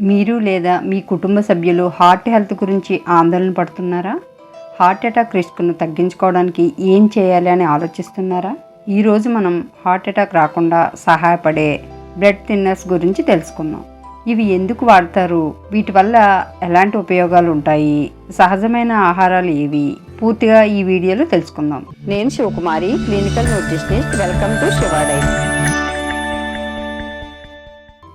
మీరు లేదా మీ కుటుంబ సభ్యులు హార్ట్ హెల్త్ గురించి ఆందోళన పడుతున్నారా? హార్ట్ అటాక్ రిస్క్ను తగ్గించుకోవడానికి ఏం చేయాలి అని ఆలోచిస్తున్నారా? ఈరోజు మనం హార్ట్ అటాక్ రాకుండా సహాయపడే బ్లడ్ థిన్నర్స్ గురించి తెలుసుకుందాం. ఇవి ఎందుకు వాడతారు? వీటి వల్ల ఎలాంటి ఉపయోగాలు ఉంటాయి? సహజమైన ఆహారాలు ఏవి? పూర్తిగా ఈ వీడియోలో తెలుసుకుందాం. నేను Sivakumari clinical nutritionist. Welcome to శివాడై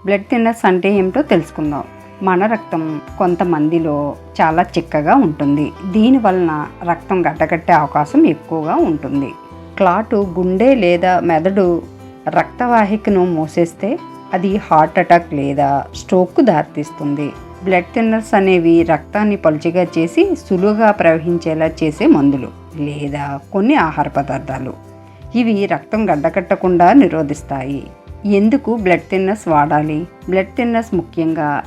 blood thinners అంటే ఏమిటో తెలుసుకుందాం. మన రక్తం కొంతమందిలో చాలా చిక్కగా ఉంటుంది. దీనివలన రక్తం గడ్డగట్టే అవకాశం ఎక్కువగా ఉంటుంది. క్లాటు గుండె లేదా మెదడు రక్తవాహికను మూసేస్తే అది హార్ట్ అటాక్ లేదా స్ట్రోక్కు దారితీస్తుంది. బ్లడ్ థిన్నర్స్ అనేవి రక్తాన్ని పలుచగా చేసి సులువుగా ప్రవహించేలా చేసే మందులు లేదా కొన్ని ఆహార పదార్థాలు. ఇవి రక్తం గడ్డకట్టకుండా నిరోధిస్తాయి. ఎందుకు బ్లడ్ థిన్నర్స్ వాడాలి? బ్లడ్ థిన్నర్స్ ముఖ్యంగా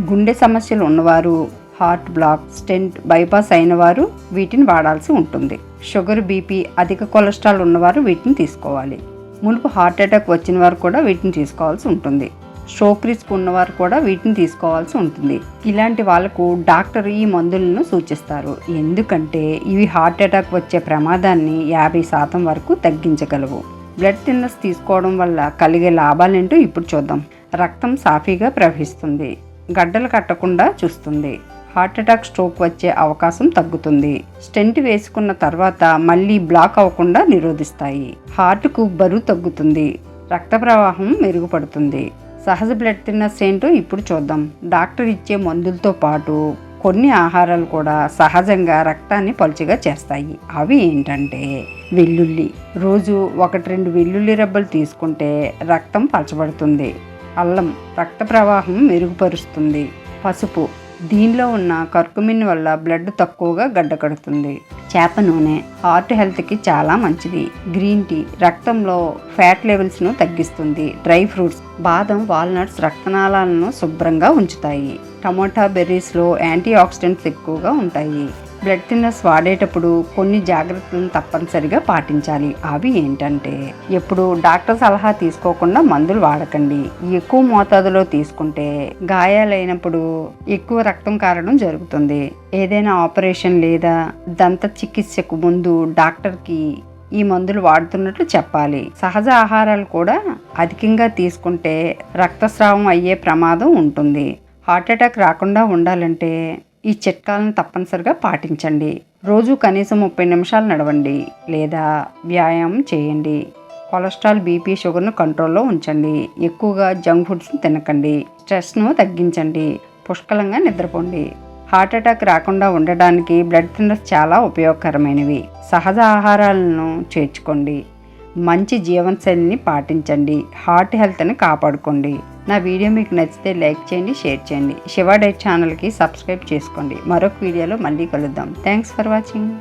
గుండె సమస్యలు ఉన్నవారు హార్ట్ బ్లాక్ స్టెంట్ బైపాస్ అయిన వారు వీటిని వాడాల్సి ఉంటుంది. షుగర్ బీపీ అధిక కొలెస్ట్రాల్ ఉన్నవారు వీటిని తీసుకోవాలి. మునుపు హార్ట్ అటాక్ వచ్చిన వారు కూడా వీటిని తీసుకోవాల్సి ఉంటుంది. స్ట్రోక్ రిస్క్ ఉన్నవారు కూడా వీటిని తీసుకోవాల్సి ఉంటుంది. ఇలాంటి వాళ్ళకు డాక్టర్ ఈ మందులను సూచిస్తారు. ఎందుకంటే ఇవి హార్ట్ అటాక్ వచ్చే ప్రమాదాన్ని యాభై శాతం వరకు తగ్గించగలవు. బ్లడ్ థిన్నర్స్ తీసుకోవడం వల్ల కలిగే లాభాలేంటో ఇప్పుడు చూద్దాం. రక్తం సాఫీగా ప్రవహిస్తుంది. గడ్డలు కట్టకుండా చూస్తుంది. హార్ట్ అటాక్ స్ట్రోక్ వచ్చే అవకాశం తగ్గుతుంది. స్టెంట్ వేసుకున్న తర్వాత మళ్ళీ బ్లాక్ అవ్వకుండా నిరోధిస్తాయి. హార్ట్కు బరువు తగ్గుతుంది. రక్త ప్రవాహం మెరుగుపడుతుంది. సహజ బ్లడ్ థిన్నర్స్ ఏంటో ఇప్పుడు చూద్దాం. డాక్టర్ ఇచ్చే మందులతో పాటు కొన్ని ఆహారాలు కూడా సహజంగా రక్తాన్ని పలుచగా చేస్తాయి. అవి ఏంటంటే వెల్లుల్లి. రోజు ఒకటి రెండు వెల్లుల్లి రెబ్బలు తీసుకుంటే రక్తం పలచబడుతుంది. అల్లం రక్త ప్రవాహం మెరుగుపరుస్తుంది. పసుపు. దీనిలో ఉన్న కర్కుమిన్ వల్ల బ్లడ్ తక్కువగా గడ్డకడుతుంది. చేప నూనె హార్ట్ హెల్త్కి చాలా మంచిది. గ్రీన్ టీ రక్తంలో ఫ్యాట్ లెవెల్స్ను తగ్గిస్తుంది. డ్రై ఫ్రూట్స్ బాదం వాల్నట్స్ రక్తనాళాలను శుభ్రంగా ఉంచుతాయి. టమోటా బెర్రీస్లో యాంటీ ఆక్సిడెంట్స్ ఎక్కువగా ఉంటాయి. బ్లడ్ థిన్నర్స్ వాడేటప్పుడు కొన్ని జాగ్రత్తలను తప్పనిసరిగా పాటించాలి. అవి ఏంటంటే ఎప్పుడు డాక్టర్ సలహా తీసుకోకుండా మందులు వాడకండి. ఎక్కువ మోతాదులో తీసుకుంటే గాయాలైనప్పుడు ఎక్కువ రక్తం కారడం జరుగుతుంది. ఏదైనా ఆపరేషన్ లేదా దంత చికిత్సకు ముందు డాక్టర్కి ఈ మందులు వాడుతున్నట్లు చెప్పాలి. సహజ ఆహారాలు కూడా అధికంగా తీసుకుంటే రక్తస్రావం అయ్యే ప్రమాదం ఉంటుంది. హార్ట్ అటాక్ రాకుండా ఉండాలంటే ఈ చిట్కాలను తప్పనిసరిగా పాటించండి. రోజు కనీసం ముప్పై నిమిషాలు నడవండి లేదా వ్యాయామం చేయండి. కొలెస్ట్రాల్ బీపీ షుగర్ను కంట్రోల్లో ఉంచండి. ఎక్కువగా జంక్ ఫుడ్స్ని తినకండి. స్ట్రెస్ను తగ్గించండి. పుష్కలంగా నిద్రపోండి. హార్ట్ అటాక్ రాకుండా ఉండడానికి బ్లడ్ థిన్నర్స్ చాలా ఉపయోగకరమైనవి. సహజ ఆహారాలను చేర్చుకోండి. మంచి జీవనశైలిని పాటించండి. హార్ట్ హెల్త్ని కాపాడుకోండి. నా వీడియో మీకు నచ్చితే లైక్ చేయండి షేర్ చేయండి. శివ డైట్ ఛానల్కి సబ్స్క్రైబ్ చేసుకోండి. మరొక వీడియోలో మళ్ళీ కలుద్దాం. Thanks for watching.